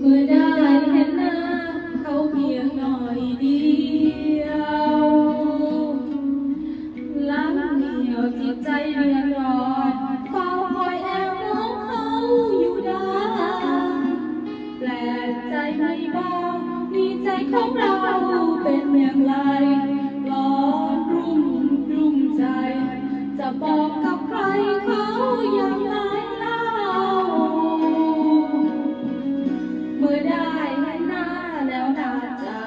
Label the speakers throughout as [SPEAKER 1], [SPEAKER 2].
[SPEAKER 1] Good ของเราเป็นอย่างไรร้อนรุ่มรุ่มใจ จะบอกกับใครเขาอย่างไรเล่า เมื่อได้เห็นหน้าแล้วน่าจา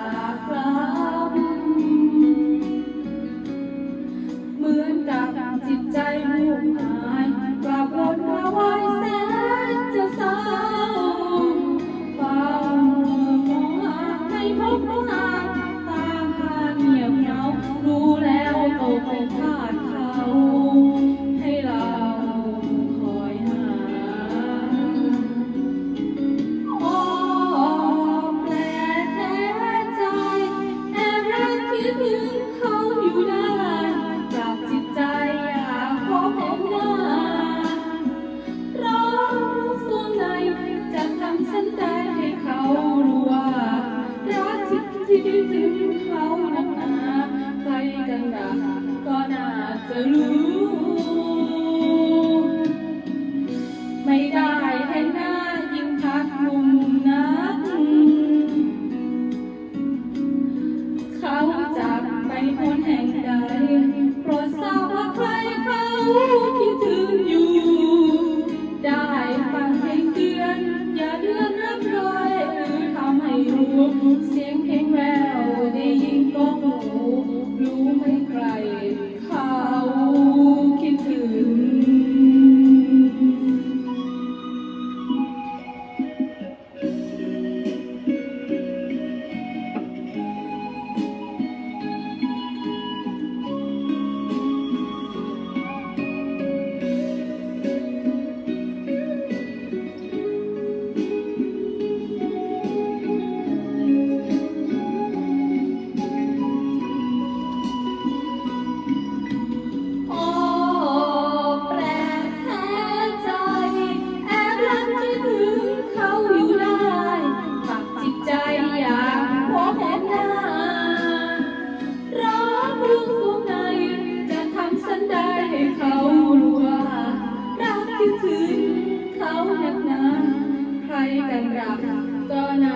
[SPEAKER 1] กลับเหมือนกับจิตใจมุ่งหมายกลับวนกระวาย ไม่ได้แค่หน้ายิ้มพักมุมนักเขาจากไปคนแห่งใดโปรดทราบว่าใครเขาคิดถึงอยู่ ได้ฟังเพลงเตือน อย่าเลื่อนรับรอยหรือทำรู้เสียงเพลงแววได้ยินก็รู้รู้ไหม ดังกล่าวก็นา